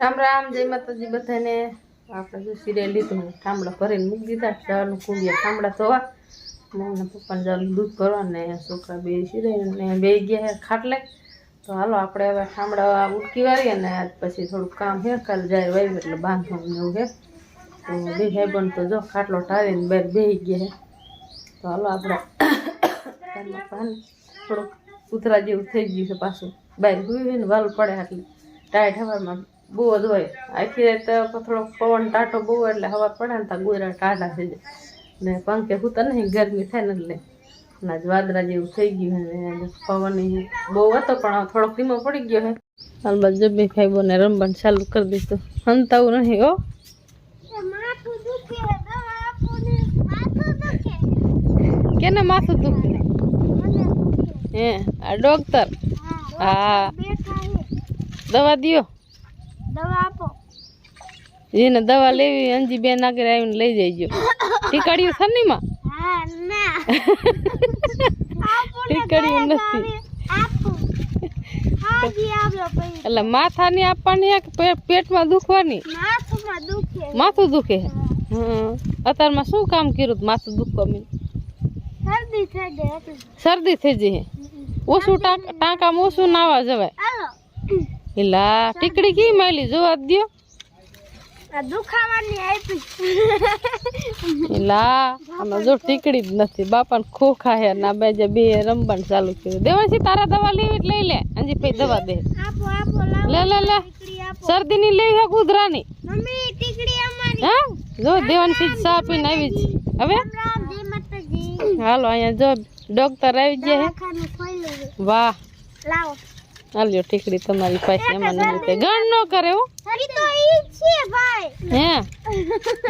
રામ રામ, જય માતાજી બધાને. આપણે જો સિરિયલ લીધું ઠામડા ભરીને મૂકી દીધા. જવાનું કુંડિયા ઠામડા ધોવા મમ્મીને પપ્પાને જવાનું દૂધ ભરવા ને છોકરા બે સિરિયલને બે ગયા ખાટલે. તો હાલો, આપણે હવે ઠામડા ઉટકી વાળીએ ને પછી થોડુંક કામ હે, કાલે જાય વાવી એટલે બાંધવાનું એવું હે. તો બે ભાઈ તો જો, ખાટલો ટાળીને બહાર બે ગયા તો હાલો, આપણે થોડુંક ઉતરા જેવું થઈ ગયું છે પાછું. બહાર હોય ને વાલ પડે એટલે ટાઈટ હવામાં બહુ જ હોય. આખી રાત તો થોડોક પવન ટાટો બહુ એટલે હવા પડે ને ત્યાં ગોયરા ટાટા થઈ જાય. ને પંખે હુતા નહીં ગરમી થાય ને એટલે. ના જ વાદળા જેવું થઈ ગયું ને પવન બહુ હતો પણ થોડોક ધીમો પડી ગયો હે. હાલ બાદ જબી ખાઈ બોને રમવાનું ચાલુ કરી દીધું. હંતાવું નહીં હો. કેને માથું દુખે? હે આ ડોક્ટર? હા. દવા દ્યો. દવા આપો. જેને દવા લેવી અંજી બેન આગળ આવીને લઈ જઈજો ટીકડીયું સનીમાં હા ના. ટીકડીયું નથી. એટલે માથા ની આપવાની કે પેટમાં દુખવાની? માથું દુખે? હે. અત્યારમાં શું કામ કર્યું તું માથું દુખવા મેં શરદી થઈ ગઈ શરદી થઈ જઈ ઓછું ટાંક- ટાંકામાં ઓછું નાવા જવાય. એલા ટીકડી કી માયલી? જોવા દ્યો. આ દુખાવાની આપી એલા આમાં જો ટીકડી જ નથી. બાપાને ખોખા હે ના બે જે બે રમવાનું ચાલુ કર્યું. દેવાસી તારા દવા લેવી લઈ લે. અંજી ભાઈ દવા દે. આપો આપો લે લે લે. ટીકડી ની લેવી હે કુદરાની મમ્મી ટીકડી અમારી. હા? જો દેવાન જ ચા પીને આવી છે હવે? રામ રામ જય માતાજી. હાલો અહીંયા જો ડોક્ટર આવી ગયા હે. વાહ. લાવો. હાલ્યો ઠીકડી તમારી પાસે એમાં નથી તે ગણ ન કરે હો. તો ઈ છે ભાઈ. હે?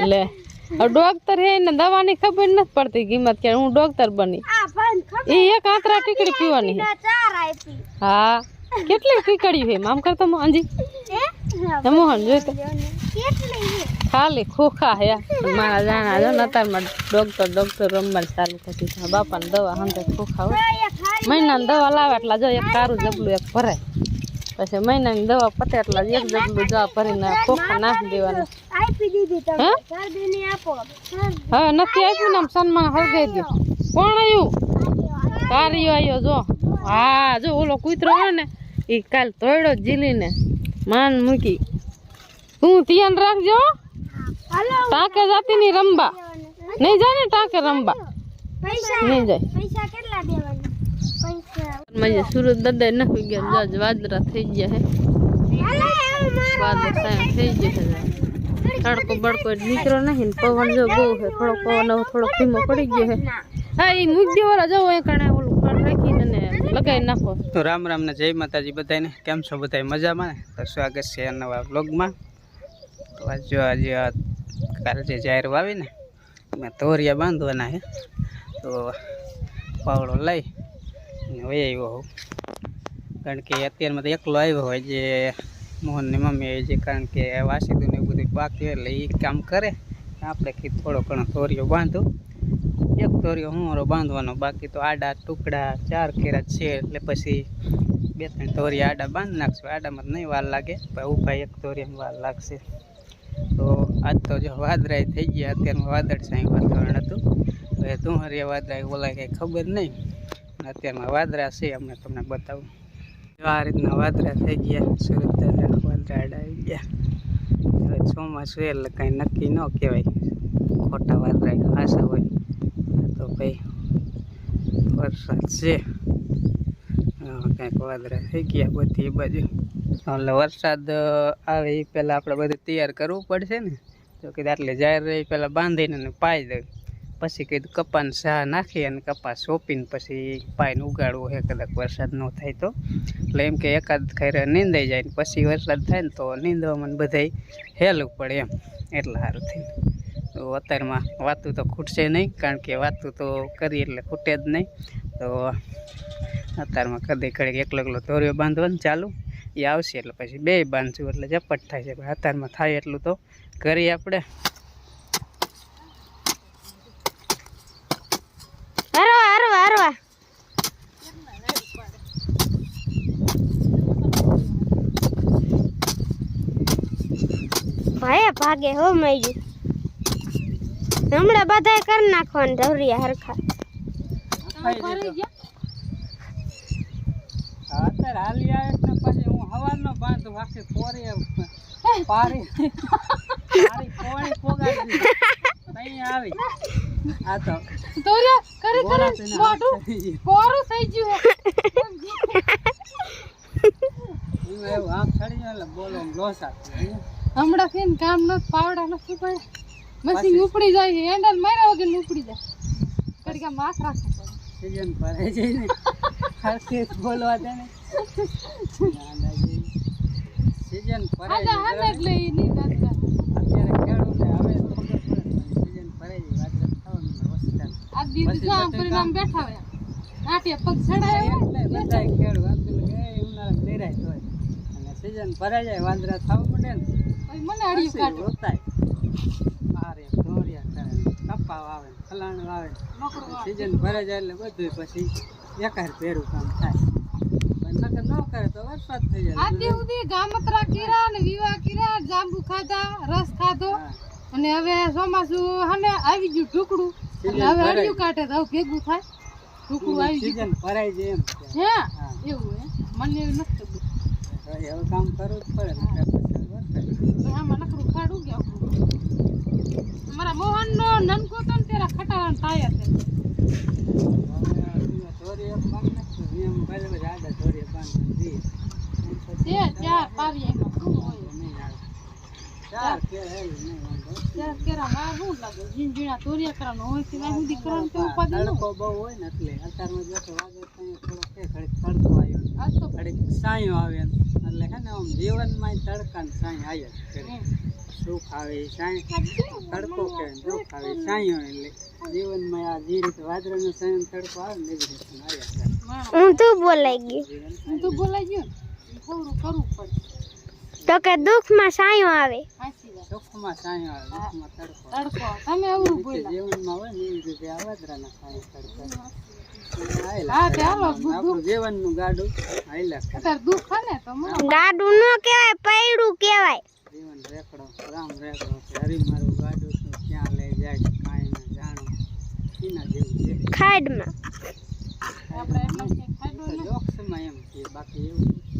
લે. હવે ડોક્ટર હે ને દવાની ખબર નથી પડતી કિંમત કે હું ડોક્ટર બની. આ ભાઈ ખબર એ એક આંતરા ટીકડી પીવાની હે. હા. કેટલી ટીકડી છે મામ કરતો અંજી હે? મોહન જોઈ તો. ખાલી ખોખા હે. મારા જાણા જો નતારમાં ડોક્ટર ડોક્ટર રમવાનું ચાલુ કરી દીધું. બાપાને દવા હંતે ખોખા હોય મહિનાની દવા લાવે એટલા જો એક કારું જબલું એક ભરાય પછી મહિનાની દવા પતે એટલા એક જબલું જવા ભરીને ખોખા નાખી દેવાનું. હવે નથી આપ્યું ને આમ સન્માન હળગાઈ દો કોણ આવ્યું કાર્યો આવ્યો જો. હા જો ઓલો કૂતરો હોય ને એ કાલ તોડ્યો જીલીને માન મૂકી. તું ધ્યાન રાખજો ટાંકે જાતી ની રમવા નહીં જાય ને ટાંકે રમવા નહીં જાય પૈસા કેટલા દેવાના પૈસા મજે સુરત દદાઈ નાખી ગયા જાજ વાદરા થઈ ગયા હે. વાદળ સાયા થઈ ગયા છે. તડકો બડકો નીકળો નહીં ને પવન જો બહુ છે. થોડો પવન હવે થોડો ધીમો પડી ગયો હે હા એ મૂકી વાળા જવો એ કણે ઓલું કણ રાખીને ને લગાવી નાખો. તો રામ રામ ને જય માતાજી બધાને કેમ છો બધા મજામાં ને? તો સ્વાગત છે નવા વ્લોગમાં. તો આજ જો આજે કાલે જે જાહેર વાવી ને એમાં તોરિયા બાંધવાના હે તો પાવડો લઈ વહી આવ્યો હોઉં કારણ કે અત્યારમાં તો એકલો આવ્યો હોય જે મોહનની મમ્મી આવી છે કારણ કે વાસીદું એવું બધું બાકી હોય એટલે એ કામ કરે. આપણે કીધું થોડો ઘણો તોરિયો બાંધો. એક તોરિયો હુંરો બાંધવાનો, બાકી તો આડા ટુકડા ચાર કેરા છે એટલે પછી બે ત્રણ તોરિયા આડા બાંધી નાખશું. આડામાં તો નહીં વાર લાગે ઊભા એક તોરિયામાં વાર લાગશે. તો આજ તો જો વાદરાય થઈ ગયા, અત્યારમાં વાદળ સાંઈ વાતાવરણ હતું. હવે તુંહરિયા વાદરાય બોલાય કંઈ ખબર નહીં. અત્યારમાં વાદળા છે અમને તમને બતાવું. આ રીતના વાદળા થઈ ગયા સુરત દાદા વાદરા આડા આવી ગયા. હવે ચોમાસું એટલે કાંઈ નક્કી ન કહેવાય. ખોટા વાદળા ખાસા હોય. તો ભાઈ વરસાદ છે. કાંઈક વાદળા થઈ ગયા બધી બાજુ. એટલે વરસાદ આવે એ પહેલાં આપણે બધું તૈયાર કરવું પડશે ને? તો કીધું આટલે જાહેર રહી પહેલાં બાંધીને પાઈ દઉં. પછી કીધું કપાને સા નાખી અને કપા સોંપીને પછી પાઈને ઉગાડવું હે, કદાચ વરસાદ ન થાય તો. એટલે એમ કે એકાદ ખરે નીંદાઈ જાય ને પછી વરસાદ થાય ને તો નીંદવામાં બધાય હેલું પડે એમ. એટલે સારું થઈને તો અત્યારમાં વાતું તો ખૂટશે નહીં, કારણ કે વાતું તો કરીએ એટલે ખૂટે જ નહીં. તો અત્યારમાં કદી ઘડીક એકલો એકલો દોરીઓ બાંધવાનું ચાલુ. એ આવશે એટલે પછી બે બાંધશું એટલે ઝપટ થાય છે. પણ અત્યારમાં થાય એટલું તો કરીએ આપણે. ભાગે હો મયું હમણાં બધાય કરી નાખવાનું ઢવરિયા હરખા. બાંધું બોલો લોસા. હમણાં થી કામ ન પાવડા નથી પડે મશીન ઉપડી જાય છે હેન્ડલ માર્યા વગર ઉપડી જાય. કડી કામ માથ રાખવું પડે સીઝન ભરાઈ જાય ને. હરખી બોલવા દે ને. સીઝન જાય હાલે એટલે એ નહીં દાદા. અત્યારે ખેડૂતને હવે સીઝન ભરાઈ જાય વાદળ થવાનું આ દીદી જો આમ કરીને આમ બેઠા હોય. નાટ્ય પગ ચડાય એટલે બધાય ખેડૂત આમ કે એ ઉનાળામાં નિરાશ અને સીઝન ભરાઈ જાય વાંદરા થવા પડે ને. મને પછી કાઢો. આરે ઢોરિયા કરે કપા વાવે ને વાવે સીઝન ભરાઈ જાય એટલે બધું પછી એકાર ભેરું કામ થાય. નકર ન કરે તો વરસાદ થઈ જાય. આજ દી સુધી ગામત્રા કીરા ને વિવાહ કીરા જાંબુ ખાધા રસ ખાધો. અને હવે ચોમાસું હને આવી ગયું ઢુકડું. એટલે હવે અડિયું કાઢે તો હવે ભેગું થાય. ઢુકડું આવી ગયું. ભરાઈ જાય એમ. હે? એવું હે? મને એવું નથી ખબર. કામ કરવું જ પડે નકર પછી વરસાદ. હવે ખાડું કે મારા મોહન નો નનકો તો ને તેરા ખટારા થાય છે કેરા માં તડકા તડકો આવ્યો સુખ આવે ઈ તડકો કે દુઃખ આવે સાયો એટલે જીવનમાં આ જે રીતે વાદળનો સાયો તડકો આવે ને એવી રીતે આવ્યા હું તું બોલાઈ ગયું. જીવન હું તો બોલાઈ ગયો થોડું કરવું પડે. તો કે દુઃખમાં સાયો આવે. સાચી વાત. આવે દુઃખમાં તડકો તડકો તમે અવરું બોલ્યા. જીવનમાં હોય ને એવી રીતે આ વાદળાના સાયો તડકો. ગાડું ને તો મને ગાડું. ન કેવાય પૈડું કહેવાય. જીવન રેકડો રામ રેકડો છે હરી મારું ગાડું તો ક્યાં લઈ જાય કાંઈ ના જાણું. એના જેવું છે. ખાડમાં. આપણે. જોક્સમાં એમ કે બાકી એવું છે,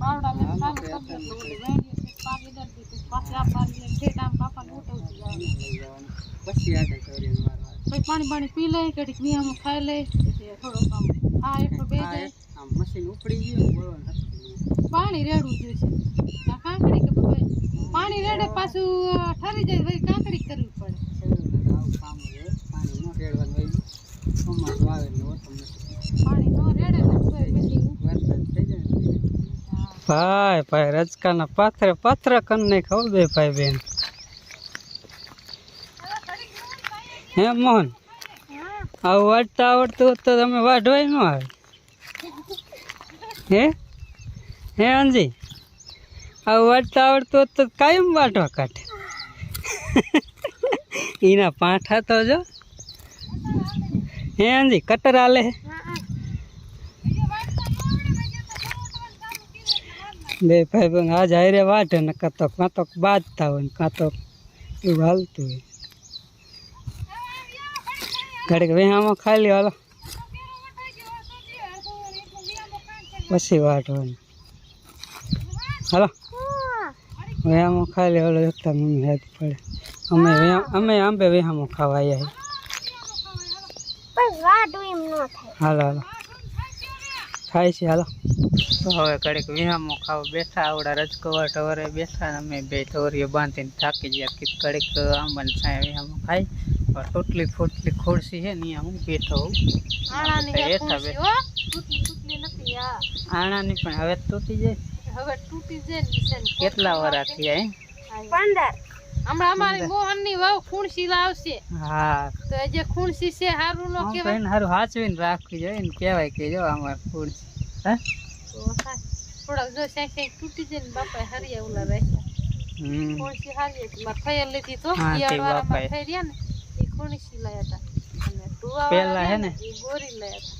વારવાર પાણી પી લે ઘડીક નિયમો ખાઈ લે થોડોક આમ આ એટલો બે જાય. આમ મશીન ઉપડી ગયું બોલવાનું. પાણી રેડવું જોઈશે આ કાંકડી કે ભાઈ પાણી રેડે પાછું ઠરી જાય ભાઈ કાંકડી કરવી પડે. પાણી ન રેડવાનું હોય ચોમાસું આવે પાણી ન રેડે ભાઈ ભાઈ, રજકાના પાથરે, પાથરા કન નહીં ખાવ બે ભાઈ બેન. હે મોહન, આવું વાટતા આવડતું તો તમે વાઢવાય ન આવે. હે? હે અંજી? આવું વાટતા આવડતું તો કાયમ વાટવા કાઢે. એના પાઠા તો જો. હે અંજી, કટર આલે બે ભાઈ બંધ આજ હારે વાટે ને કાં તો કાં તો બાજતા હોય ને કાં તો એવું હાલતું હોય. ઘડીક વેહામાં ખાઈ લ્યો હાલો. પછી વાઢવાનું. હાલો. વેહામાં ખાઈ લ્યો હાલો જતા મમ્મી યાદ પડે. અમે વેહા- અમે આંબે વેહામાં ખાવા આવ્યા પણ વાડું એમ ન થાય. હાલો હાલો. થાય છે હાલો. તો હવે ઘડીક વિહામો ખાવા બેઠા આવડા રજકવા ટવરે બેઠા ને અમે બે ટવરીઓ બાંધીને થાકી ગયા. કે ઘડીક આંબાને છાંય વિહામો ખાઈ. પણ ટોટલી ફોટલી ખોડસી છે ને અહીંયા હું બેઠો હોઉં. આણાની આપણે હે હેઠા ખુરશી, બેઠા. હો. તૂટલી તૂટલી નથી આ આણાની પણ હવે તો તૂટી જાય. હવે તૂટી જાય ને કેટલા વરા થયા? પંદર. હમણાં અમારી મોહનની વહુ ખૂણસી લાવશે હા. તો એ જે ખૂણસી છે હારું નો કહેવાય. એને હાચવીને રાખવી જોઈએ ને કહેવાય કે જો અમારે ખોડસી હે? તો થોડાક જો સે સાંઈ તૂટી જાય ને બાપાએ હરિયા ઉલા રાખ્યા. હમ. ખૂણસી હારી હતી મારે ફૈયા લીધી તો. રહ્યા ને એ ખૂણસી લાયા હતા અને પેલા હે ને? એ ગોરી લાયા હતા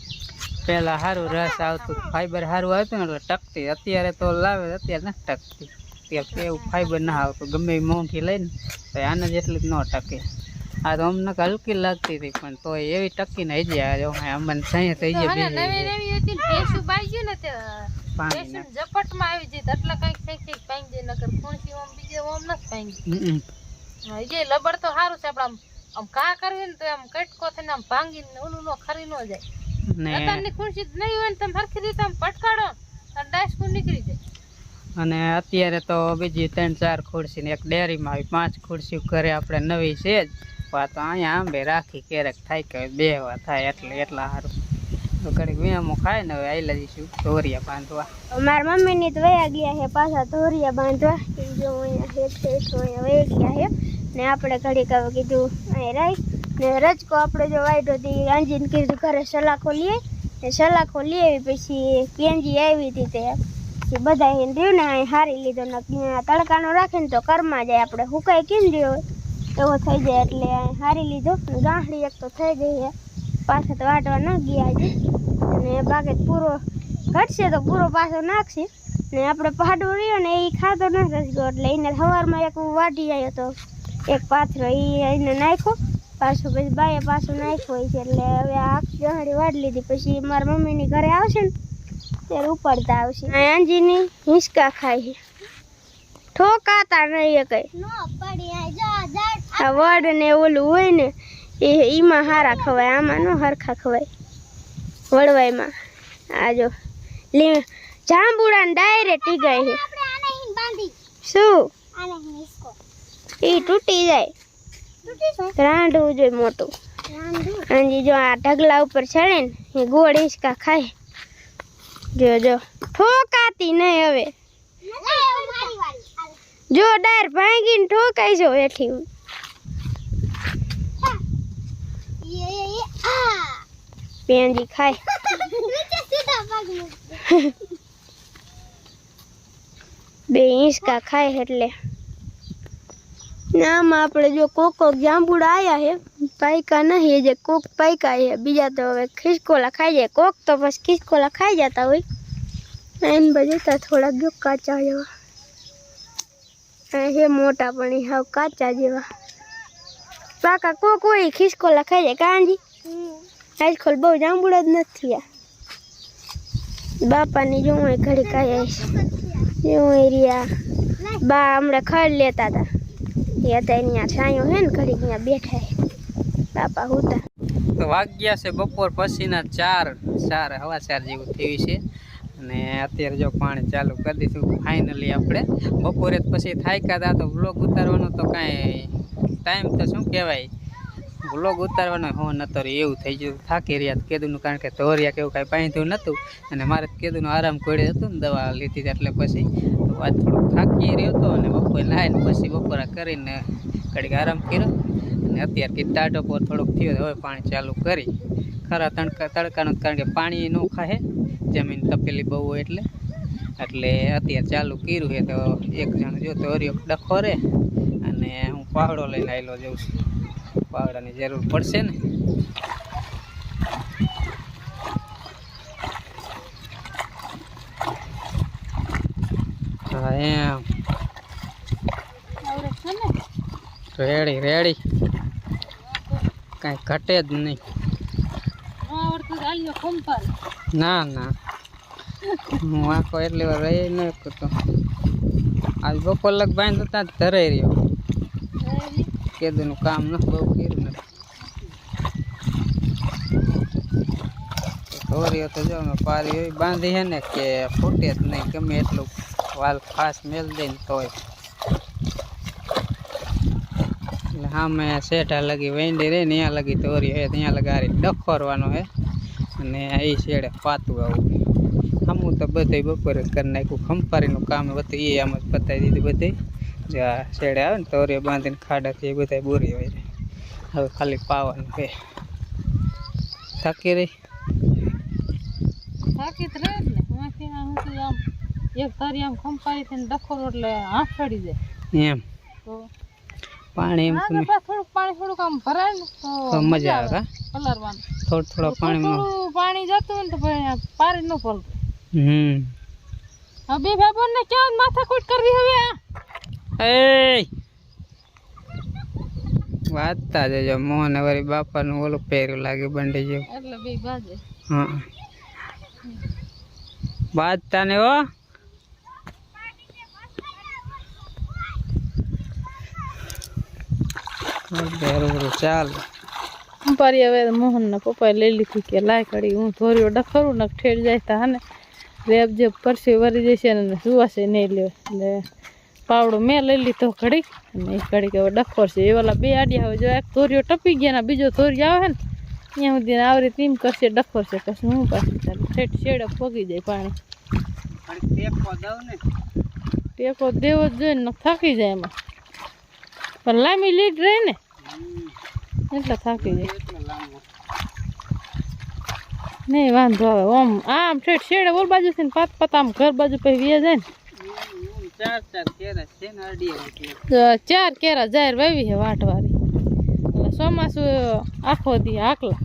પહેલા સારું રસ આવતું ફાઈબર સારું આવતું ને એટલે ટકતી. અત્યારે તો લાવે અત્યારે નથી ટકતી. અત્યારે એવું ફાઈબર ના આવતું. ગમે એ મોંઘી લઈને તો આને જેટલી જ ન ટકે. આ તો અમને હલકી લાગતી હતી પણ તો એવી ટકી ને હજી આ જો અમને સાંજે થઈ જાય નવી નવી હતી ને બાઈ ગયું ને તે ઝપટમાં આવી જઈ એટલે કંઈક કંઈક કંઈક પાંગી જાય નકર ખૂણસી ઓમ બીજે ઓમ નથી પાંગી હમ. હા, જે લબડ તો સારું છે આપણે આમ આમ કા કરવી ને તો આમ કટકો થઈને આમ ભાંગીને ઓલું નો ખરી ન જાય. ને અત્યારની ખુરશી નહીં હોય ને તમે ફરખી રીતે આમ પટકાડો અને ડાયસકું નીકળી જાય. અને અત્યારે તો બીજી ત્રણ ચાર ખુરશી ને એક ડેરીમાં આવી પાંચ ખુરશી ઘરે આપણે નવી છે જ. આ તો અહીંયા આંબે રાખી ક્યારેક થાય કે બે વાર થાય એટલે એટલા સારું. તો ઘડીક વેમો ખાય ને હવે આઈલા જઈશું ધોરિયા બાંધવા. મારા મમ્મીની તો વયા ગયા છે પાછા ધોરિયા બાંધવા. જો અહીંયા હેઠ ગયા છે. ને આપણે ઘડીક હવે કીધું અહીં રહી ને રજકો આપણે જો વાઈટ હતી આંજીને કીધું ઘરે સલાખો લઈએ ને સલાખો લઈ આવી પછી પેંજી આવી હતી તે. પછી બધા એને રહ્યું ને અહીં હારી લીધો, ને તડકાનો રાખે ને તો કરમાં જાય આપણે. હુકાઈ કેમ રહ્યો હોય એવો થઈ જાય એટલે અહીં હારી લીધો. ગાંઠડી એક તો થઈ ગઈ છે પાછા તો વાટવા ન ગયા હજી. અને બાકી પૂરો ઘટશે તો પૂરો પાછો નાખશે. ને આપણે પાડો રહ્યો ને એ ખાતો ન રસગો એટલે એને સવારમાં એક વાટી આવ્યો તો. એક પાથરો એ એને નાખ્યો. પાછો પછી બાએ પાછું નાખ્યો હોય છે એટલે હવે આ જહાડી વાળી લીધી. પછી મારા મમ્મીની ઘરે આવશે ને ત્યારે ઉપાડતા આવશે. આંજીની હિંચકા ખાય છે. ઠોકાતા નહીં એ કઈ. આ વડ ને ઓલું હોય ને એ એમાં હારા ખવાય આમાં ન હરખા ખવાય. વડવાઈમાં. આ જો લી જાંબુડા ને ડાયરેક્ટ ઈ ગઈ શું? એ તૂટી જાય. રાંડવું જોઈએ મોટું. અને જો આ ઢગલા ઉપર ચડે ને, એ ગોળ હિંચકા ખાય. જો જો. ઠોકાતી નહીં હવે. જો, ડાયર ભાંગીને ઠોકાઈ જો એઠી પેંજી ખાય. બે હિંચકા ખાય એટલે. આમાં આપણે જો કોક કોક જાંબુડા આયા હે? પાયકા નહીં, જે કોક પાયકા હે. બીજા તો હવે ખિસકોલા ખાઈ જાય. કોક તો પછી ખિસકોલા ખાઈ જતા હોય. એમ બધા થોડાક જો કાચા જેવા. આ હે મોટા પણ ઈ હાવ કાચા જેવા. પાકા કોક હોય ઈ ખિસકોલા ખાઈ જાય. કાંજી આજકાલ બહુ જાંબુડા જ નથી આ. બાપાની જો હું ઘડી ખાઈ આવીશ એવું એરિયા બા હમણાં ખડ લેતા હતા એ અત્યારે ત્યાં છાંયો હે ને ઘડી ત્યાં બેઠા બાપા તો વાગ્યા છે બપોર પછીના ચાર ચાર, હવા જેવું થયું છે. અને અત્યારે જો પાણી ચાલુ કરી દીધું ફાઇનલી આપણે. બપોરે પછી થાક્યા હતા તો બ્લોગ ઉતારવાનો તો કાંઈ ટાઈમ તો શું કહેવાય? બ્લોગ ઉતારવાનો હો નતો એવું થઈ ગયું. થાકી રહ્યા કેદુનું, કારણ કે ધોરિયા કેવું કાંઈ બાંધ્યું નહોતું. અને મારે કેદુનું આરામ કોડે હતું ને દવા લીધી એટલે પછી આજ થોડોક થાકી રહ્યો હતો અને બપોરે નાહીને પછી બપોરા કરીને ઘડીક આરામ કર્યો. અને અત્યારે કે ટાઢો પર થોડોક થયો હવે પાણી ચાલુ કરી. ખરા તડકા, તડકાનું કારણ કે પાણી ન ખાહે જમીન તપેલી બહુ હોય એટલે. એટલે અત્યારે ચાલુ કર્યું છે તો એક જણ જો તો હરિયો ડખો રહે. અને હું પાવડો લઈને આવેલો જઉં છું. પાવડાની જરૂર પડશે ને. હા એમ આવડે છે ને રેડી રેડી કાંઈ ઘટે જ નહીં. ન આવડતું તો આલ્યો કંપાલ ના. ના હું આખો એટલી વાર રહી ન શકતો. આજ બપોર લગ બાંધો ત્યાં જ ધરાઈ રહ્યો. કેદુનું કામ ન, બહુ કર્યું નથી. ધોરીઓ તો જો મેં પારી એવી બાંધી છે ને કે ફૂટે જ નહીં, ગમે એટલું. વાલ ખાસ મેલ દે ને તોય. એટલે હા મેં શેઠા લગી વેંડી રે ત્યાં લગી તોરી હોય ત્યાં લગાડી ડખોરવાનો હે. અને એ શેડે પાતું આવું. આમું તો બધે બપોરે કરી નાખ્યું. ખંપારીનું કામ હતું એ આમ જ પતાવી દીધું બધે જે આ શેડે આવે ને તોરીઓ બાંધીને ખાડાથી એ બધા બોરી હોય હવે ખાલી પાવાનું હે થાકી રહી? થાકી આમ એક તારી આમ ખંપારી થઈને ડખો એટલે હાથ ચડી જાય. એમ. તો પાણી એમ તમે થોડુંક પાણી થોડુંક આમ ભરાય ને તો મજા આવે પલરવાનું થોડું થોડું પાણીમાં. પાણી જતું ને તો પછી પારી ન પલતું હમ. હવે બે ભાઈ ને ક્યાં માથાકૂટ કરવી હવે? એ વાંચતા જજો મોહન વળી બાપાનું ઓલું પહેર્યું લાગે બંડી જેવું. એટલે બે બાજે હા. વાંચતા ને હો. ચાલ પારી હવે મોહન ના પપ્પાએ લઈ લીધી કે લાય કડી હું ધોર્યો ડખરું ને ઠેર જાય તા ને રેબ જે પરસી વરી જશે ને સુવાસે નહીં લે એટલે પાવડો મેં લઈ લીધો ઘડીક અને એ ઘડીક હવે ડખોર છે એ વાલા બે આડિયા હવે જો એક ધોર્યો ટપી ગયા ને બીજો ધોર્યો આવે ને ત્યાં સુધી આવરી તીમ કરશે ડખોર છે કશું હું પાછું ચાલુ ઠેઠ શેડે પોગી જાય પાણી. ટેકો દેવો જ જોઈએ ને થાકી જાય એમાં પણ લાંબી લીડ રહે ને. એટલે થાકી જાય. નહીં વાંધો આવે. ઓમ આમ છેડ છેડે ઓલ બાજુથી ને પાત પાત આમ ઘર બાજુ પછી વ્યા જાય ને. ચાર કેરા છે જાહેર વાવી છે વાટવારી એટલે ચોમાસું આખો દી આકલા.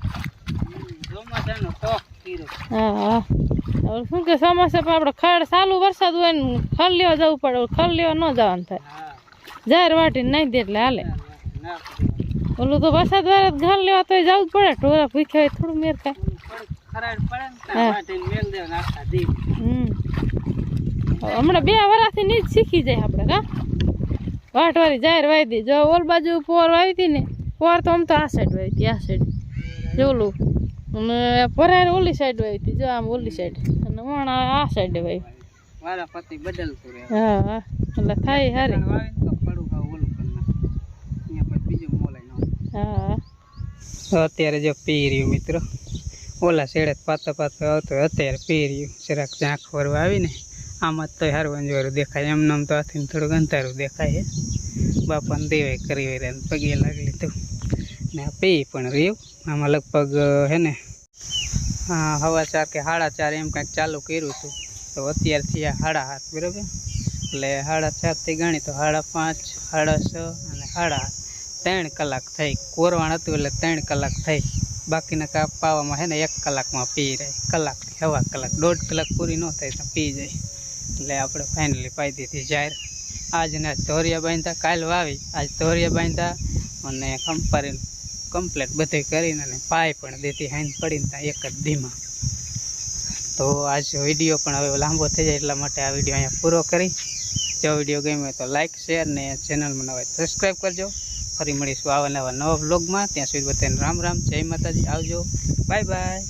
હા હા. હવે શું કે ચોમાસા પણ આપણે ખડ ચાલુ વરસાદ હોય ને ખલ લેવા જવું પડે ખલ લેવા ન જવાનું થાય. જાહેર વાટીને નાખી દે એટલે હાલે. ઓલું તો વરસાદ વાર ઘાલ લેવા તો જવું જ પડે. ટોરા ભૂખ્યા હોય થોડું મેર ખાય હમણાં બે વરાથી ની જ શીખી જાય આપણે કા વાટવારી જાહેર વાવી દી. જો ઓલ બાજુ પોર વાવી હતી ને પોર તો આમ તો આ સાઈડ વાવી હતી આ સાઈડ જોલું અને પરાયર ઓલી સાઈડ વાવી હતી જો આમ ઓલી સાઈડ અને વણ આ સાઈડે વાવી વારા પતિ બદલતું રહે. હા હા. એટલે થાય હારી વાવીને તો પડું ખાવ ઓલું કરી નાખે અહીંયા પછી બીજું મોલાઈ નાખે હા. અત્યારે જો પી રહ્યું મિત્રો. ઓલા શેડે પાતો પાતો આવતો અત્યારે પી રહ્યું. જરાક ઝાંખ ફરવા આવીને આમાં તો હારવાનું અંજવારું દેખાય એમ નામ તો હાથીને થોડુંક અંધારું દેખાય બાપાને દેવાય કરી હોય પગે લાગી લીધું ને પી પણ રહ્યું. આમાં લગભગ, હે ને હવા ચાર કે સાડા ચાર એમ કાંઈક ચાલુ કર્યું હતું. તો અત્યારથી આ સાડા હાથ બરાબર. એટલે સાડા ચારથી ગણી તો સાડા પાંચ, સાડા છ અને સાડા આઠ. ત્રણ કલાક થઈ. કોરવાણ હતું એટલે ત્રણ કલાક થઈ. બાકીના કાપ પાવામાં છે ને એક કલાકમાં પી રહે. કલાક સવા કલાક, દોઢ કલાક પૂરી ન થાય તો પી જાય. એટલે આપણે ફાઇનલી પાઈ દીધી જાહેર આજને આજ ધોરિયા બાંધતા કાલ વાવી. આજ ધોરિયા બાંધતા અને કંપારીને કમ્પ્લેટ બધે કરીને અને પાય પણ દીધી હાઈન પડીને ત્યાં એક જ ધીમા. તો આજ વીડિયો પણ હવે લાંબો થઈ જાય એટલા માટે આ વીડિયો અહીંયા પૂરો કરી. જો વીડિયો ગમ્યો હોય તો લાઇક શેર ને ચેનલમાં નવા સબસ્ક્રાઈબ કરજો. ફરી મળીશું આવા નવા નવા વ્લોગમાં ત્યાં સુધી બધાને રામ રામ. જય માતાજી. આવજો. Bye bye